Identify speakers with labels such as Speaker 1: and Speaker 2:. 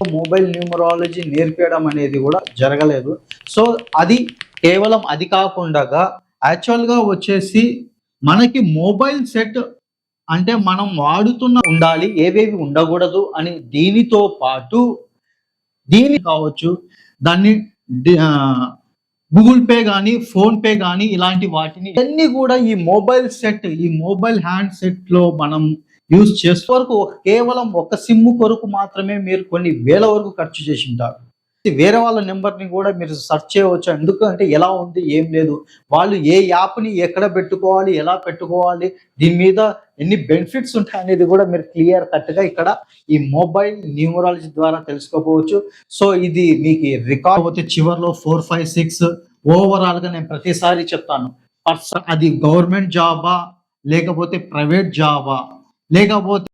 Speaker 1: Mobile numerology నేర్పించడం అనేది కూడా జరగలేదు. సో అది కేవలం అది కాకుండా యాక్చువల్గా వచ్చేసి మనకి మొబైల్ సెట్ అంటే మనం వాడుతున్న ఉండాలి ఏవేవి ఉండకూడదు అని దీనితో పాటు దీని కావచ్చు దాన్ని గూగుల్ పే కానీ ఫోన్ పే కానీ ఇలాంటి వాటిని అన్ని కూడా ఈ మొబైల్ సెట్ ఈ మొబైల్ హ్యాండ్ సెట్లో మనం యూజ్ చేసే వరకు కేవలం ఒక సిమ్ కొరకు మాత్రమే మీరు కొన్ని వేల వరకు ఖర్చు చేసి ఉంటారు. వేరే వాళ్ళ నెంబర్ని కూడా మీరు సెర్చ్ చేయవచ్చు. ఎందుకంటే ఎలా ఉంది ఏం లేదు. వాళ్ళు ఏ యాప్ని ఎక్కడ పెట్టుకోవాలి ఎలా పెట్టుకోవాలి దీని మీద ఎన్ని బెనిఫిట్స్ ఉంటాయి అనేది కూడా మీరు క్లియర్ కట్గా ఇక్కడ ఈ మొబైల్ న్యూమరాలజీ ద్వారా తెలుసుకోవచ్చు. సో ఇది మీకు రికార్డ్ పోతే చివరిలో ఫోర్ ఫైవ్ సిక్స్ ఓవరాల్గా నేను ప్రతిసారి చెప్తాను. పర్సన్ అది గవర్నమెంట్ జాబా లేకపోతే ప్రైవేట్ జాబా లేకపోతే